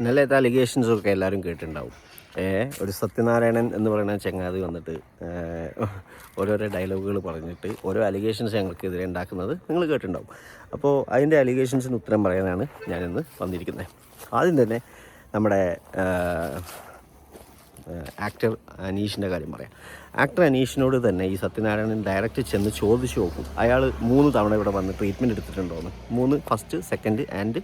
ഇന്നലത്തെ അലിഗേഷൻസൊക്കെ എല്ലാവരും കേട്ടിട്ടുണ്ടാവും. ഏ ഒരു സത്യനാരായണൻ എന്ന് പറയുന്ന ചങ്ങാതി വന്നിട്ട് ഓരോരോ ഡയലോഗുകൾ പറഞ്ഞിട്ട് ഓരോ അലിഗേഷൻസ് ഞങ്ങൾക്കെതിരെ ഉണ്ടാക്കുന്നത് നിങ്ങൾ കേട്ടിട്ടുണ്ടാവും. അപ്പോൾ അതിന്റെ അലിഗേഷൻസിന് ഉത്തരം പറയാനാണ് ഞാനിന്ന് വന്നിരിക്കുന്നത്. ആദ്യം തന്നെ നമ്മുടെ ആക്ടർ അനീഷിന്റെ കാര്യം പറയാം. ആക്ടർ അനീഷിനോട് തന്നെ ഈ സത്യനാരായണൻ ഡയറക്റ്റ് ചെന്ന് ചോദിച്ചു നോക്കും. അയാൾ മൂന്ന് തവണ ഇവിടെ വന്ന് ട്രീറ്റ്മെന്റ് എടുത്തിട്ടുണ്ടോ എന്ന് മൂന്ന് first second and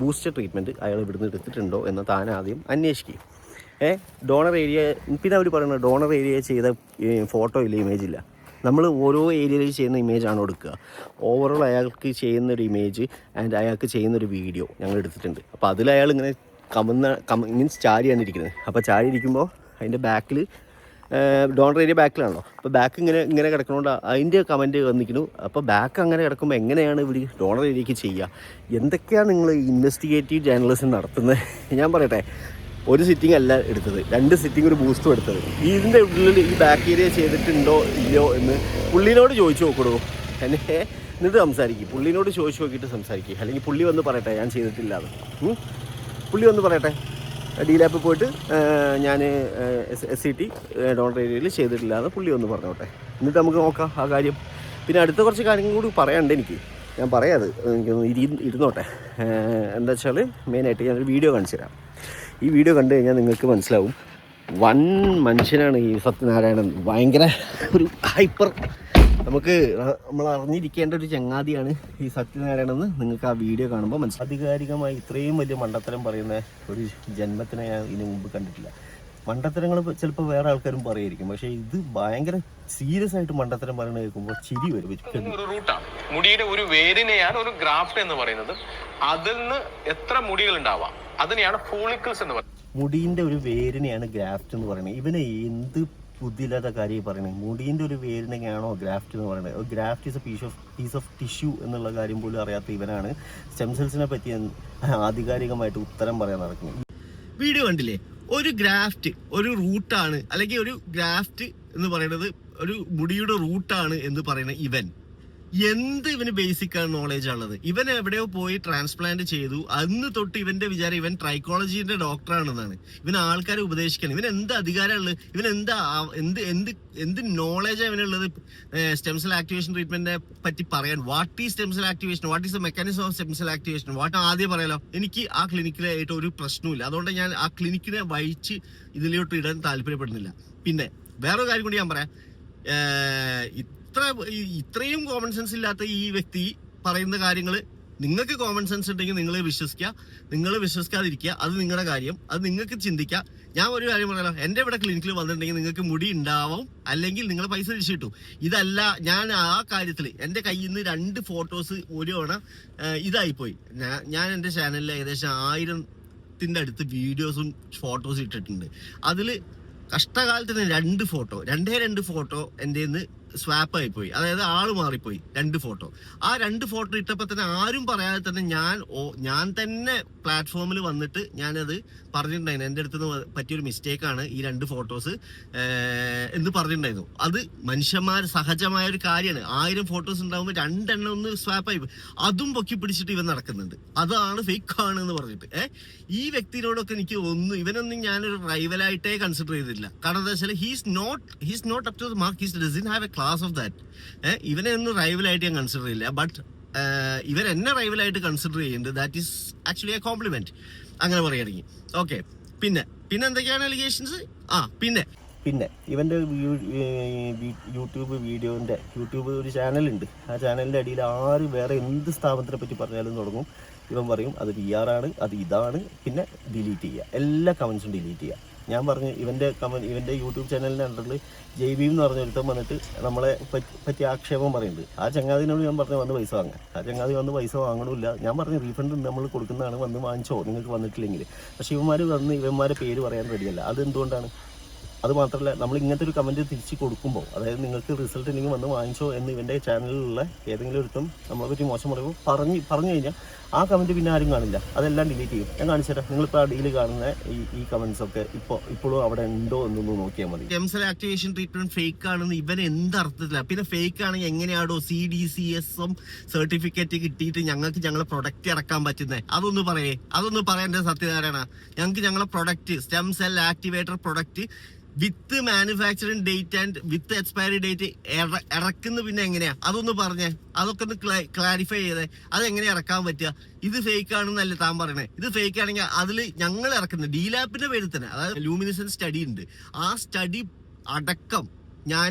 booster treatment അയാൾ ഇവിടുന്ന് എടുത്തിട്ടുണ്ടോ എന്ന് താൻ ആദ്യം അന്വേഷിക്കും. ഏ ഡോണർ ഏരിയ പിന്നെ അവർ പറയുന്നത് ഡോണർ ഏരിയ ചെയ്ത ഫോട്ടോ ഇല്ല ഇമേജ് ഇല്ല. നമ്മൾ ഓരോ ഏരിയയിൽ ചെയ്യുന്ന ഇമേജാണ് എടുക്കുക ഓവറോൾ അയാൾക്ക് ചെയ്യുന്ന ഒരു ഇമേജ് ആൻഡ് അയാൾക്ക് ചെയ്യുന്ന ഒരു വീഡിയോ ഞങ്ങൾ എടുത്തിട്ടുണ്ട്. അപ്പോൾ അതിൽ അയാൾ ഇങ്ങനെ കമന്ന കമ മീൻസ് ചാരിയാണ് ഇരിക്കുന്നത്. അപ്പോൾ ചാരി ഇരിക്കുമ്പോൾ അതിന്റെ ബാക്കിൽ ഡോണർ ഏരിയ ബാക്കിലാണോ അപ്പോൾ ബാക്ക് ഇങ്ങനെ ഇങ്ങനെ കിടക്കണോണ്ട് അതിന്റെ കമന്റ് വന്നിരിക്കുന്നു. അപ്പോൾ ബാക്ക് അങ്ങനെ കിടക്കുമ്പോൾ എങ്ങനെയാണ് ഇവർ ഡോണർ ഏരിയക്ക് ചെയ്യുക എന്തൊക്കെയാണ് നിങ്ങൾ ഇൻവെസ്റ്റിഗേറ്റീവ് ജേർണലിസം നടത്തുന്നത് ഞാൻ പറയട്ടെ. ഒരു സിറ്റിംഗ് അല്ല എടുത്തത്. രണ്ട് സിറ്റിംഗ് ഒരു ബൂസ്റ്റും എടുത്തത്. ഇതിന്റെ ഉള്ളിൽ ഈ ബാക്ക് ഏരിയ ചെയ്തിട്ടുണ്ടോ ഇല്ലയോ എന്ന് പുള്ളിനോട് ചോദിച്ചു നോക്കണോ എന്നെ എന്നിട്ട് സംസാരിക്കും. പുള്ളിനോട് ചോദിച്ചു നോക്കിയിട്ട് സംസാരിക്കും. അല്ലെങ്കിൽ പുള്ളി വന്ന് പറയട്ടെ ഞാൻ ചെയ്തിട്ടില്ല അത് പുള്ളി വന്ന് പറയട്ടെ. ഡി ലാപ്പിൽ പോയിട്ട് ഞാൻ എസ് സി ടി ഡോണർ ഏരിയയിൽ ചെയ്തിട്ടില്ല എന്ന് പുള്ളി ഒന്ന് പറഞ്ഞോട്ടെ. എന്നിട്ട് നമുക്ക് നോക്കാം ആ കാര്യം. പിന്നെ അടുത്ത കുറച്ച് കാര്യങ്ങൾ കൂടി പറയാനുണ്ട് എനിക്ക്. ഞാൻ പറയാത് എനിക്കൊന്ന് ഇരി ഇരുന്നോട്ടെ. എന്താ വെച്ചാൽ മെയിനായിട്ട് ഞാനൊരു വീഡിയോ കാണിച്ചു തരാം ഈ വീഡിയോ കണ്ടു കഴിഞ്ഞാൽ നിങ്ങൾക്ക് മനസ്സിലാവും. വൻ മനുഷ്യനാണ് ഈ സത്യനാരായണൻ. ഭയങ്കര ഒരു ഹൈപ്പർ നമുക്ക് നമ്മൾ അറിഞ്ഞിരിക്കേണ്ട ഒരു ചങ്ങാതിയാണ് ഈ സത്യനാരായണൻ എന്ന് നിങ്ങൾക്ക് ആ വീഡിയോ കാണുമ്പോൾ മനസ്സിലാധികാരികമായി ഇത്രയും വലിയ മണ്ടത്തരം പറയുന്ന ഒരു ജന്മത്തിനെ ഞാൻ ഇതിനു മുമ്പ് കണ്ടിട്ടില്ല. മണ്ടത്തരങ്ങൾ ചിലപ്പോൾ വേറെ ആൾക്കാരും പറയായിരിക്കും. പക്ഷേ ഇത് ഭയങ്കര സീരിയസ് ആയിട്ട് മണ്ടത്തരം പറയുന്നത് കേൾക്കുമ്പോൾ ചിരി വരും ഒരു റൂട്ടാണ് മുടിയുടെ ഒരു വേരിനെയാണ് ഒരു ഗ്രാഫ്റ്റ് എന്ന് പറയുന്നത്. അതിൽ നിന്ന് എത്ര മുടികൾ ഉണ്ടാവാം? അതിനെയാണ് ഫോളിക്കിൾസ് എന്ന് പറയുന്നത്. മുടിയുടെ ഒരു വേരിനെയാണ് ഗ്രാഫ്റ്റ് എന്ന് പറയുന്നത്. ഇവനെ എന്ത് ബുദ്ധിയില്ലാത്ത കാര്യം പറയണേ. മുടീന്റെ ഒരു വേരിനെയാണോ ഗ്രാഫ്റ്റ് എന്ന് പറയുന്നത് graft is a piece of piece of tissue എന്നുള്ള കാര്യം പോലും അറിയാത്ത ഇവനാണ്. സ്റ്റെം സെൽസിനെ പറ്റി ആധികാരികമായിട്ട് ഉത്തരം പറയാൻ നടക്കുന്നത്. വീഡിയോ കണ്ടില്ലേ? ഒരു ഗ്രാഫ്റ്റ് ഒരു റൂട്ടാണ് അല്ലെങ്കിൽ ഒരു ഗ്രാഫ്റ്റ് എന്ന് പറയുന്നത് ഒരു മുടിയുടെ റൂട്ടാണ് എന്ന് പറയുന്ന ഇവൻ. എന്ത് ഇവന് ബേസിക് നോളേജ് ഉള്ളത് ഇവൻ എവിടെയോ പോയി ട്രാൻസ്പ്ലാന്റ് ചെയ്തു. അന്ന് തൊട്ട് ഇവന്റെ വിചാരം ഇവൻ ട്രൈക്കോളജിന്റെ ഡോക്ടറാണെന്നാണ് ഇവൻ ആൾക്കാരെ ഉപദേശിക്കണം. ഇവൻ എന്ത് അധികാരമുള്ളത്? ഇവൻ എന്താ എന്ത് എന്ത് എന്ത് നോളേജ് ഇവനുള്ളത്? സ്റ്റെംസൽ ആക്ടിവേഷൻ ട്രീറ്റ്മെന്റിനെ പറ്റി പറയാൻ. വാട്ട് ഈ stem cell activation what is the mechanism of stem cell activation what ആദ്യം പറയാലോ? എനിക്ക് ആ ക്ലിനിക്കിലായിട്ട് ഒരു പ്രശ്നവുമില്ല. അതുകൊണ്ട് ഞാൻ ആ ക്ലിനിക്കിനെ വഹിച്ച് ഇതിലോട്ട് ഇടാൻ താല്പര്യപ്പെടുന്നില്ല. പിന്നെ വേറൊരു കാര്യം കൂടി ഞാൻ പറയാം. ഇത്ര ഇത്രയും കോമൺ സെൻസ് ഇല്ലാത്ത ഈ വ്യക്തി പറയുന്ന കാര്യങ്ങൾ നിങ്ങൾക്ക് കോമൺ സെൻസ് ഉണ്ടെങ്കിൽ നിങ്ങൾ വിശ്വസിക്കുക നിങ്ങൾ വിശ്വസിക്കാതിരിക്കുക അത് നിങ്ങളുടെ കാര്യം അത് നിങ്ങൾക്ക് ചിന്തിക്കുക. ഞാൻ ഒരു കാര്യം പറയാലോ എന്റെ ഇവിടെ ക്ലിനിക്കിൽ വന്നിട്ടുണ്ടെങ്കിൽ നിങ്ങൾക്ക് മുടി ഉണ്ടാവും അല്ലെങ്കിൽ നിങ്ങൾ പൈസ തിരിച്ചു കിട്ടും. ഇതല്ല ഞാൻ ആ കാര്യത്തിൽ എന്റെ കയ്യിൽ നിന്ന് രണ്ട് ഫോട്ടോസ് ഒരു തവണ ഇതായിപ്പോയി. ഞാൻ- ഞാൻ എന്റെ ചാനലിൽ ഏകദേശം ആയിരത്തിന്റെ അടുത്ത് വീഡിയോസും ഫോട്ടോസും ഇട്ടിട്ടുണ്ട്. അതിൽ കഷ്ടകാലത്തിന് രണ്ട് ഫോട്ടോ രണ്ടേ രണ്ട് ഫോട്ടോ എന്റെ നിന്ന് സ്വാപ്പ് പോയി അതായത് ആൾ മാറിപ്പോയി. രണ്ട് ഫോട്ടോ. ആ രണ്ട് ഫോട്ടോ ഇട്ടപ്പോൾ തന്നെ ആരും പറയാതെ തന്നെ ഞാൻ ഞാൻ തന്നെ പ്ലാറ്റ്ഫോമിൽ വന്നിട്ട് ഞാനത് പറഞ്ഞിട്ടുണ്ടായിരുന്നു. എന്റെ അടുത്ത് നിന്ന് പറ്റിയൊരു മിസ്റ്റേക്കാണ് ഈ രണ്ട് ഫോട്ടോസ് എന്ന് പറഞ്ഞിട്ടുണ്ടായിരുന്നു. അത് മനുഷ്യന്മാർ സഹജമായ ഒരു കാര്യമാണ്. ആയിരം ഫോട്ടോസ് ഉണ്ടാകുമ്പോൾ രണ്ടെണ്ണം ഒന്ന് സ്വാപ്പ് ആയി പോയി. അതും പൊക്കി പിടിച്ചിട്ട് ഇവൻ നടക്കുന്നുണ്ട്. അതാണ് ഫേക്ക് ആണ് എന്ന് പറഞ്ഞിട്ട്. ഏഹ് ഈ വ്യക്തിയോടൊക്കെ എനിക്ക് ഒന്നും ഇവനൊന്നും ഞാനൊരു റൈവലായിട്ടേ കൺസിഡർ ചെയ്തില്ല കാരണം എന്താ വെച്ചാൽ he's not he's not up to mark he's doesn't have a class of that ഇവനെ ഒന്നും റൈവലായിട്ട് ഞാൻ കൺസിഡർ ചെയ്യില്ല. ബട്ട് ഇവൻ എന്നെ റൈവലായിട്ട് കൺസിഡർ ചെയ്യുന്നുണ്ട്. That is actually a compliment അങ്ങനെ പറയുകയാണെങ്കിൽ ഓക്കെ പിന്നെ പിന്നെ എന്തൊക്കെയാണ് അലിഗേഷൻസ് ആ പിന്നെ. പിന്നെ ഇവന്റെ യൂട്യൂബ് വീഡിയോന്റെ യൂട്യൂബ് ഒരു ചാനലുണ്ട് ആ ചാനലിന്റെ അടിയിൽ ആര് വേറെ എന്ത് സ്ഥാപനത്തിനെ പറ്റി പറഞ്ഞാലും തുടങ്ങും. ഇവൻ പറയും അത് പി ആണ് അത് ഇതാണ്. പിന്നെ ഡിലീറ്റ് ചെയ്യുക. എല്ലാ കമൻസും ഡിലീറ്റ് ചെയ്യുക. ഞാൻ പറഞ്ഞു ഇവന്റെ കമൻ ഇവന്റെ യൂട്യൂബ് ചാനലിന്റെ അണ്ടറിൽ ജയ്ബീം എന്ന് പറഞ്ഞ ഒരുത്തം വന്നിട്ട് നമ്മളെ പറ്റി ആക്ഷേപം പറയുന്നുണ്ട്. ആ ചങ്ങാതിനോട് ഞാൻ പറഞ്ഞു വന്ന് പൈസ വാങ്ങാൻ ആ ചങ്ങാതി വന്ന് പൈസ വാങ്ങണമില്ല. ഞാൻ പറഞ്ഞു റീഫണ്ട് നമ്മൾ കൊടുക്കുന്നതാണ് വന്ന് വാങ്ങിച്ചോ നിങ്ങൾക്ക് വന്നിട്ടില്ലെങ്കിൽ. പക്ഷേ ഇവന്മാർ വന്ന് ഇവന്മാരെ പേര് പറയാൻ റെഡിയല്ല അത് എന്തുകൊണ്ടാണ് അത് മാത്രമല്ല നമ്മൾ ഇങ്ങനത്തെ ഒരു കമന്റ് തിരിച്ച് കൊടുക്കുമ്പോൾ അതായത് നിങ്ങൾക്ക് റിസൾട്ട് ഇല്ലെങ്കിൽ വന്ന് വാങ്ങിച്ചോ എന്ന് ഇവന്റെ ചാനലിലുള്ള ഏതെങ്കിലും ഒരുത്തും നമ്മളെ പറ്റി മോശം പറയുമ്പോൾ പറഞ്ഞ് പറഞ്ഞു കഴിഞ്ഞാൽ ആ കമന്റ് പിന്നെ ആരും കാണില്ല. അതെല്ലാം ഡിലീറ്റ് ചെയ്യും. ഞാൻ കാണിച്ചു തരാം. നിങ്ങളിപ്പോൾ ഡീൽ കാണുന്ന ഈ ഈ കമൻസ് ഒക്കെ ഇപ്പോൾ ഇപ്പോഴും അവിടെ ഉണ്ടോ എന്നൊന്ന് നോക്കിയാൽ മതി. സ്റ്റെംസെൽ ആക്ടിവേഷൻ ട്രീറ്റ്മെന്റ് ഫേക്ക് ആണെന്ന് ഇവൻ എന്ത് അർത്ഥത്തില്ല പിന്നെ ഫേക്ക് ആണെങ്കിൽ എങ്ങനെയാണോ C D C S certificate കിട്ടിയിട്ട് ഞങ്ങൾക്ക് ഞങ്ങളുടെ പ്രൊഡക്റ്റ് ഇറക്കാൻ പറ്റുന്നത് അതൊന്ന് പറയേ. അതൊന്ന് പറയേണ്ട സത്യനാരായണ ഞങ്ങൾക്ക് ഞങ്ങളുടെ product stem cell activator product with manufacturing date and with expiry date ഇറക്കുന്ന പിന്നെ എങ്ങനെയാ? അതൊന്ന് പറഞ്ഞേ അതൊക്കെ ഒന്ന് ക്ലാരിഫൈ ചെയ്തേ. അത് എങ്ങനെ ഇറക്കാൻ പറ്റുക? ഇത് ഫേക്ക് ആണെന്നല്ല താൻ പറയണേ. ഇത് ഫേക്ക് ആണെങ്കിൽ അതിൽ ഞങ്ങൾ ഇറക്കുന്നത് ഡീലാപ്പിന്റെ പേരിൽ തന്നെ അതായത് ലൂമിനിസൻ സ്റ്റഡി ഉണ്ട്. ആ സ്റ്റഡി അടക്കം ഞാൻ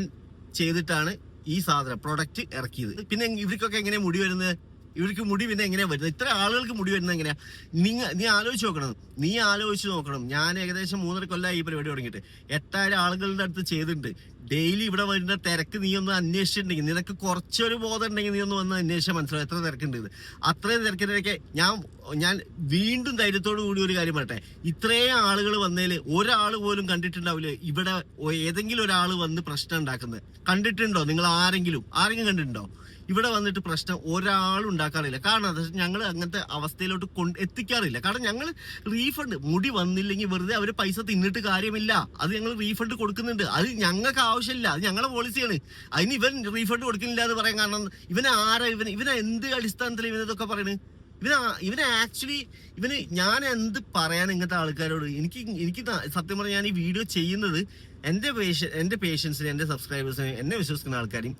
ചെയ്തിട്ടാണ് ഈ സാധനം പ്രൊഡക്റ്റ് ഇറക്കിയത്. പിന്നെ ഇവർക്കൊക്കെ എങ്ങനെയാണ് മുടി വരുന്നത്? ഇവർക്ക് മുടി പിന്നെ എങ്ങനെയാ വരുന്നത്? ഇത്ര ആളുകൾക്ക് മുടി വരുന്നത് എങ്ങനെയാ? നിങ്ങ നീ ആലോചിച്ച് നോക്കണം. നീ ആലോചിച്ച് നോക്കണം. ഞാൻ ഏകദേശം മൂന്നര കൊല്ലമായി ഈ പരിപാടി തുടങ്ങിയിട്ട്. എട്ടായിരം ആളുകളുടെ അടുത്ത് ചെയ്തിട്ടുണ്ട്. ഡെയിലി ഇവിടെ വരുന്ന തിരക്ക് നീ ഒന്ന് അന്വേഷിച്ചിട്ടുണ്ടെങ്കിൽ നിനക്ക് കുറച്ചൊരു ബോധം ഉണ്ടെങ്കിൽ നീ ഒന്ന് വന്ന് അന്വേഷിച്ചാൽ മനസ്സിലാവും എത്ര തിരക്കുണ്ട് ഇത്. അത്രയും തിരക്കിനൊക്കെ ഞാൻ ഞാൻ വീണ്ടും ധൈര്യത്തോടു കൂടി ഒരു കാര്യം പറയട്ടെ. ഇത്രയും ആളുകൾ വന്നതിൽ ഒരാൾ പോലും കണ്ടിട്ടുണ്ടാവില്ല ഇവിടെ ഏതെങ്കിലും ഒരാൾ വന്ന് പ്രശ്നം ഉണ്ടാക്കുന്നത്. കണ്ടിട്ടുണ്ടോ? നിങ്ങൾ ആരെങ്കിലും? ആരെങ്കിലും കണ്ടിട്ടുണ്ടോ? ഇവിടെ വന്നിട്ട് പ്രശ്നം ഒരാളും ഉണ്ടാക്കാറില്ല കാരണം എന്താ ഞങ്ങൾ അങ്ങനത്തെ അവസ്ഥയിലോട്ട് കൊണ്ട് എത്തിക്കാറില്ല. കാരണം ഞങ്ങൾ റീഫണ്ട് മുടി വന്നില്ലെങ്കിൽ വെറുതെ അവർ പൈസ തിന്നിട്ട് കാര്യമില്ല. അത് ഞങ്ങൾ റീഫണ്ട് കൊടുക്കുന്നുണ്ട്. അത് ഞങ്ങൾക്ക് ആവശ്യമില്ല. അത് ഞങ്ങളുടെ പോളിസിയാണ്. അതിന് ഇവൻ റീഫണ്ട് കൊടുക്കുന്നില്ല എന്ന് പറയാൻ കാരണം ഇവൻ ആരാ? ഇവൻ ഇവനെ എന്ത് അടിസ്ഥാനത്തിൽ ഇവനിതൊക്കെ പറയണത് ഇവന് ഇവന് ആക്ച്വലി ഇവന് ഞാൻ എന്ത് പറയാൻ ഇങ്ങനത്തെ ആൾക്കാരോട്? എനിക്ക് എനിക്ക് സത്യം പറഞ്ഞാൽ ഞാൻ ഈ വീഡിയോ ചെയ്യുന്നത് എന്റെ പേഷ്യൻ എന്റെ പേഷ്യൻസിനെ എന്റെ സബ്സ്ക്രൈബേഴ്സിനെ എന്നെ വിശ്വസിക്കുന്ന ആൾക്കാരെയും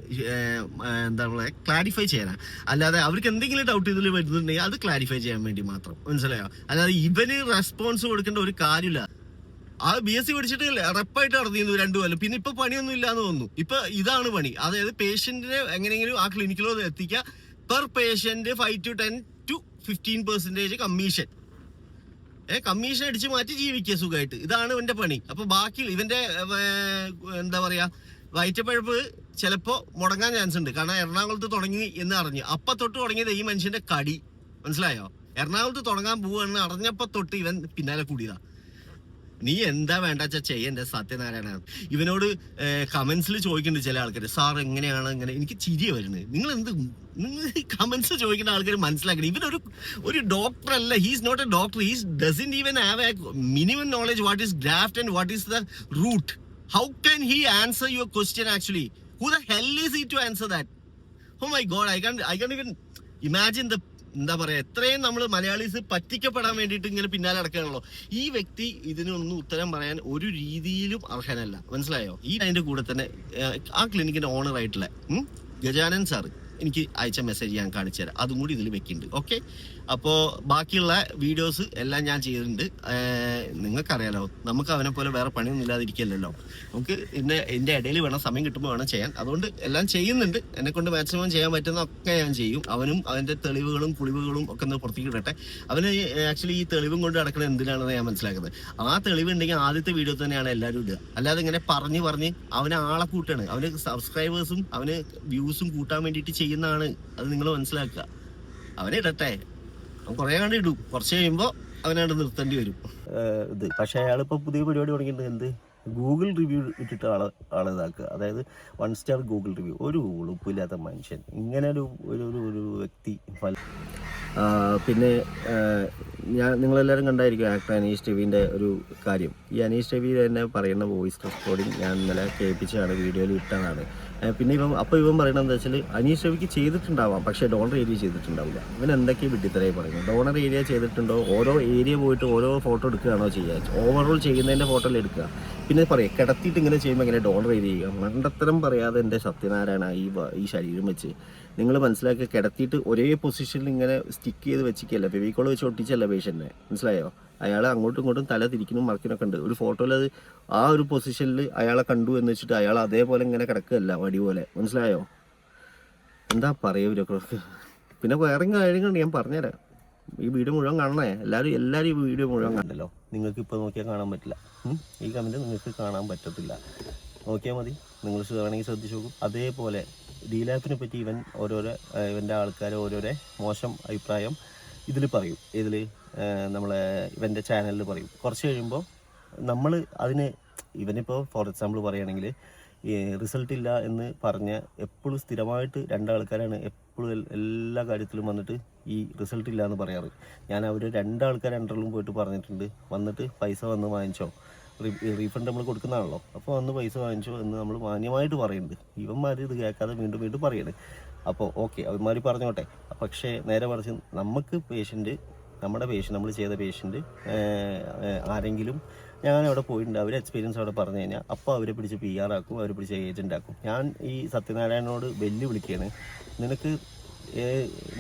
എന്താ പറയുക ക്ലാരിഫൈ ചെയ്യാനാണ് അല്ലാതെ അവർക്ക് എന്തെങ്കിലും ഡൗട്ട് ഇതിൽ വരുന്നുണ്ടെങ്കിൽ അത് ക്ലാരിഫൈ ചെയ്യാൻ വേണ്ടി മാത്രം. മനസ്സിലായോ? അല്ലാതെ ഇവന് റെസ്പോൺസ് കൊടുക്കേണ്ട ഒരു കാര്യമില്ല. ആ ബി എസ് സി പഠിച്ചിട്ട് റെപ്പായിട്ട് നടന്നിരുന്നു രണ്ടു കൊല്ലം. പിന്നെ ഇപ്പൊ പണിയൊന്നും ഇല്ലാന്ന് തോന്നുന്നു. ഇപ്പൊ ഇതാണ് പണി. അതായത് പേഷ്യന്റിനെ എങ്ങനെയെങ്കിലും ആ ക്ലിനിക്കിലോ എത്തിക്കുക. Per patient five to ten to fifteen percentage commission uh commission അടിച്ച് മാറ്റി ജീവിക്കുക സുഖമായിട്ട് ഇതാണ് ഇവന്റെ പണി. അപ്പൊ ബാക്കി ഇവന്റെ എന്താ പറയാ വയറ്റപ്പഴപ്പ് ചിലപ്പോ മുടങ്ങാൻ ചാൻസ് ഉണ്ട്. കാരണം എറണാകുളത്ത് തുടങ്ങി എന്ന് അറിഞ്ഞു. അപ്പൊ തൊട്ട് തുടങ്ങിയത് ഈ മനുഷ്യന്റെ കടി. മനസ്സിലായോ? എറണാകുളത്ത് തുടങ്ങാൻ പോവുകയാണ് അറിഞ്ഞപ്പോ തൊട്ട് ഇവൻ പിന്നാലെ കൂടിയതാ. നീ എന്താ വേണ്ട ചെയ്യേണ്ട സത്യനാരായണ ഇവനോട് കമന്റ്സിൽ ചോദിക്കുന്നുണ്ട് ചില ആൾക്കാർ സാർ എങ്ങനെയാണ് ഇങ്ങനെ? എനിക്ക് ചിരിയ വരുന്നത്. നിങ്ങൾ എന്ത് നിങ്ങൾ കമന്റ്സ് ചോദിക്കുന്ന ആൾക്കാർ മനസ്സിലാക്കണം? ഇവനൊരു ഒരു ഡോക്ടർ അല്ല. He's not a doctor he's doesn't even have a minimum knowledge what is graft and what is the root how can he answer your question actually who the hell is he to answer that oh my God I can I can even imagine the എന്താ പറയാ എത്രയും നമ്മൾ മലയാളീസ് പറ്റിക്കപ്പെടാൻ വേണ്ടിയിട്ട് ഇങ്ങനെ പിന്നാലെ അടക്കാണല്ലോ ഈ വ്യക്തി ഇതിനൊന്നും ഉത്തരം പറയാൻ ഒരു രീതിയിലും അർഹനല്ല. മനസ്സിലായോ? ഈ അതിന്റെ കൂടെ തന്നെ ആ ക്ലിനിക്കിന്റെ ഓണർ ആയിട്ടുള്ള ഗജാനൻ സാറ് എനിക്ക് അയച്ച മെസ്സേജ് ഞാൻ കാണിച്ചു തരാം. അതും കൂടി ഇതിൽ വെക്കുന്നുണ്ട് ഓക്കെ അപ്പോൾ ബാക്കിയുള്ള വീഡിയോസ് എല്ലാം ഞാൻ ചെയ്തിട്ടുണ്ട്. നിങ്ങൾക്കറിയാലോ നമുക്ക് അവനെ പോലെ വേറെ പണിയൊന്നും ഇല്ലാതിരിക്കല്ലോ നമുക്ക് ഇന്ന് എന്റെ ഇടയിൽ വേണം സമയം കിട്ടുമ്പോൾ വേണം ചെയ്യാൻ. അതുകൊണ്ട് എല്ലാം ചെയ്യുന്നുണ്ട്. എന്നെ കൊണ്ട് മാക്സിമം ചെയ്യാൻ പറ്റുന്നതൊക്കെ ഞാൻ ചെയ്യും. അവനും അവന്റെ തെളിവുകളും കുളിവുകളും ഒക്കെ ഒന്ന് പുറത്തേക്ക് ഇടട്ടെ. അവന് ആക്ച്വലി ഈ തെളിവും കൊണ്ട് നടക്കുന്നത് എന്തിനാണെന്ന് ഞാൻ മനസ്സിലാക്കുന്നത്. ആ തെളിവുണ്ടെങ്കിൽ ആദ്യത്തെ വീഡിയോ തന്നെയാണ് എല്ലാവരും ഇടുക. അല്ലാതെ ഇങ്ങനെ പറഞ്ഞ് പറഞ്ഞ് അവനെ ആളെ കൂട്ടാണ്. അവന് സബ്സ്ക്രൈബേഴ്സും അവന് വ്യൂസും കൂട്ടാൻ വേണ്ടിയിട്ട് ചെയ്യുന്നതാണ് അത് നിങ്ങൾ മനസ്സിലാക്കുക. അവനെ ഇടട്ടെ. അവൻ കുറേ കണ്ട് ഇടും. കുറച്ച് കഴിയുമ്പോൾ അവനവിടെ നിർത്തേണ്ടി വരും. ഇത് പക്ഷേ അയാളിപ്പോൾ പുതിയ പരിപാടി തുടങ്ങിയിട്ടുണ്ട്. എന്ത്? ഗൂഗിൾ റിവ്യൂ ഇട്ടിട്ട് ആളെ ആളെ ഇതാക്കുക. അതായത് വൺ സ്റ്റാർ ഗൂഗിൾ റിവ്യൂ ഒരു ഉളുപ്പില്ലാത്ത മനുഷ്യൻ. ഇങ്ങനെ ഒരു ഒരു ഒരു ഒരു വ്യക്തി ഫല- പിന്നെ ഞാൻ നിങ്ങളെല്ലാവരും കണ്ടായിരിക്കും ആക്ടർ അനീഷ് ടിവിന്റെ ഒരു കാര്യം. ഈ അനീഷ് ടിവി തന്നെ പറയുന്ന വോയിസ് റെക്കോർഡിങ് ഞാൻ ഇന്നലെ കേൾപ്പിച്ചാണ് വീഡിയോയിൽ ഇട്ടതാണ്. പിന്നെ ഇവൻ അപ്പോൾ ഇവൻ പറയണത് എന്താ വെച്ചാൽ അനീഷ് രവിക്ക് ചെയ്തിട്ടുണ്ടാവാം പക്ഷെ ഡോണർ ഏരിയ ചെയ്തിട്ടുണ്ടാവില്ല. ഇവൻ എന്തൊക്കെ വിട്ടിത്തരായി പറയുന്നത്? ഡോണർ ഏരിയ ചെയ്തിട്ടുണ്ടോ? ഓരോ ഏരിയ പോയിട്ട് ഓരോ ഫോട്ടോ എടുക്കുകയാണോ ചെയ്യുക? ഓവറോൾ ചെയ്യുന്നതിന്റെ ഫോട്ടോയിൽ എടുക്കുക? പിന്നെ പറയാം കിടത്തിയിട്ട് ഇങ്ങനെ ചെയ്യുമ്പോൾ ഇങ്ങനെ ഡോണർ ഏരിയ ചെയ്യുക? മണ്ടത്തരം പറയാതെ എന്റെ സത്യനാരായണ ഈ ഈ ശരീരം വെച്ച് നിങ്ങൾ മനസ്സിലാക്കി കിടത്തിയിട്ട് ഒരേ പൊസിഷനിൽ ഇങ്ങനെ സ്റ്റിക്ക് ചെയ്ത് വെച്ചിക്കല്ല ഫെവിക്കോൾ വെച്ച് ഒട്ടിച്ചല്ല പേഷ്യന്റിനെ മനസ്സിലായോ? അയാൾ അങ്ങോട്ടും ഇങ്ങോട്ടും തല തിരിക്കുന്നു മറക്കിനൊക്കെ ഉണ്ട്. ഒരു ഫോട്ടോയിൽ അത് ആ ഒരു പൊസിഷനിൽ അയാളെ കണ്ടു എന്ന് വെച്ചിട്ട് അയാൾ അതേപോലെ ഇങ്ങനെ കിടക്കുകയല്ല വടി പോലെ. മനസ്സിലായോ? എന്താ പറയുക ഇവരൊക്കെ പിന്നെ വേറെ കാര്യങ്ങളുണ്ട് ഞാൻ പറഞ്ഞുതരാം. ഈ വീഡിയോ മുഴുവൻ കാണണേ? എല്ലാവരും എല്ലാവരും ഈ വീഡിയോ മുഴുവൻ കണ്ടല്ലോ നിങ്ങൾക്ക് ഇപ്പോൾ നോക്കിയാൽ കാണാൻ പറ്റില്ല. ഈ കമന്റ് നിങ്ങൾക്ക് കാണാൻ പറ്റത്തില്ല. നോക്കിയാൽ മതി. നിങ്ങൾ വേണമെങ്കിൽ ശ്രദ്ധിച്ചു നോക്കും. അതേപോലെ ഡീലാപ്പിനെ പറ്റി ഇവൻ ഓരോരോ ഇവന്റെ ആൾക്കാർ ഓരോരോ മോശം അഭിപ്രായം ഇതിൽ പറയും. ഇതിൽ നമ്മളെ ഇവന്റെ ചാനലിൽ പറയും. കുറച്ച് കഴിയുമ്പോൾ നമ്മൾ അതിന് ഇവനിപ്പോൾ ഫോർ എക്സാമ്പിൾ പറയുകയാണെങ്കിൽ റിസൾട്ട് ഇല്ല എന്ന് പറഞ്ഞ് എപ്പോഴും സ്ഥിരമായിട്ട് രണ്ടാൾക്കാരാണ് എപ്പോഴും എല്ലാ കാര്യത്തിലും വന്നിട്ട് ഈ റിസൾട്ട് ഇല്ല എന്ന് പറയാറ്. ഞാൻ അവർ രണ്ടാൾക്കാർ രണ്ടറിലും പോയിട്ട് പറഞ്ഞിട്ടുണ്ട്. വന്നിട്ട് പൈസ വന്ന് വാങ്ങിച്ചോ. റീഫണ്ട് നമ്മൾ കൊടുക്കുന്നതാണല്ലോ. അപ്പോൾ അന്ന് പൈസ വാങ്ങിച്ചു എന്ന് നമ്മൾ മാന്യമായിട്ട് പറയുന്നുണ്ട് ഇവന്മാർ ഇത് കേൾക്കാതെ വീണ്ടും വീണ്ടും പറയുന്നത് അപ്പോൾ ഓക്കെ അവന്മാർ പറഞ്ഞോട്ടെ. പക്ഷേ നേരെ പറഞ്ഞ് നമുക്ക് പേഷ്യന്റ് നമ്മുടെ പേഷ്യന്റ് നമ്മൾ ചെയ്ത പേഷ്യന്റ് ആരെങ്കിലും ഞാൻ അവിടെ പോയിട്ടുണ്ട്. അവർ എക്സ്പീരിയൻസ് അവിടെ പറഞ്ഞു കഴിഞ്ഞാൽ അപ്പോൾ അവരെ പിടിച്ച് പി ആർ ആക്കും അവരെ പിടിച്ച് ഏജന്റ് ആക്കും. ഞാൻ ഈ സത്യനാരായണനോട് വെല്ലുവിളിക്കുകയാണ് നിനക്ക്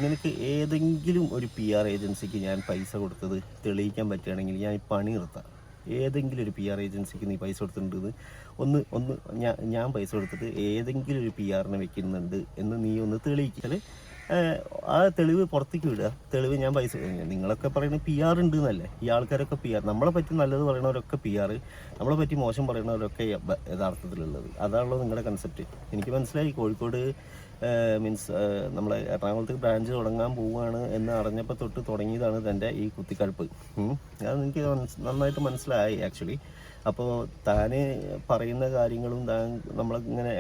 നിനക്ക് ഏതെങ്കിലും ഒരു പി ആർ ഏജൻസിക്ക് ഞാൻ പൈസ കൊടുത്തത് തെളിയിക്കാൻ പറ്റുകയാണെങ്കിൽ ഞാൻ ഈ പണി നിർത്താം. ഏതെങ്കിലും ഒരു പി ആർ ഏജൻസിക്ക് നീ പൈസ കൊടുത്തിട്ടുണ്ട് ഒന്ന് ഒന്ന് ഞാൻ ഞാൻ പൈസ കൊടുത്തിട്ട് ഏതെങ്കിലും ഒരു പി ആറിനെ വെക്കുന്നുണ്ട് എന്ന് നീ ഒന്ന് തെളിയിക്കൽ ആ തെളിവ് പുറത്തേക്ക് വിടുക. തെളിവ് ഞാൻ പൈസ നിങ്ങളൊക്കെ പറയുന്നത് പി ആർ ഉണ്ട് എന്നല്ലേ ഈ ആൾക്കാരൊക്കെ പി ആർ നമ്മളെ പറ്റി നല്ലത് പറയണവരൊക്കെ പി ആർ നമ്മളെ പറ്റി മോശം പറയണവരൊക്കെ യഥാർത്ഥത്തിലുള്ളത്. അതാണല്ലോ നിങ്ങളുടെ കൺസെപ്റ്റ് എനിക്ക് മനസ്സിലായി. കോഴിക്കോട് മീൻസ് നമ്മളെ എറണാകുളത്ത് ബ്രാഞ്ച് തുടങ്ങാൻ പോവുകയാണ് എന്ന് അറിഞ്ഞപ്പോൾ തൊട്ട് തുടങ്ങിയതാണ് തന്റെ ഈ കുത്തിക്കഴുപ്പ്. അത് എനിക്ക് നന്നായിട്ട് മനസ്സിലായി ആക്ച്വലി അപ്പോൾ താൻ പറയുന്ന കാര്യങ്ങളും താൻ നമ്മളിങ്ങനെ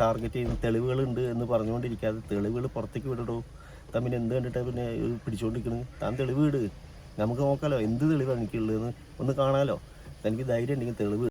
ടാർഗറ്റ് ചെയ്യുന്ന തെളിവുകളുണ്ട് എന്ന് പറഞ്ഞുകൊണ്ടിരിക്കാതെ തെളിവുകൾ പുറത്തേക്ക് വിടടോ. താൻ പിന്നെ എന്ത് കണ്ടിട്ടാ പിന്നെ പിടിച്ചുകൊണ്ടിരിക്കുന്നത് താൻ തെളിവ് വിട് നമുക്ക് നോക്കാലോ എന്ത് തെളിവാണ് എനിക്കുള്ളതെന്ന്. ഒന്ന് കാണാലോ. തനിക്ക് ധൈര്യം ഉണ്ടെങ്കിൽ തെളിവ്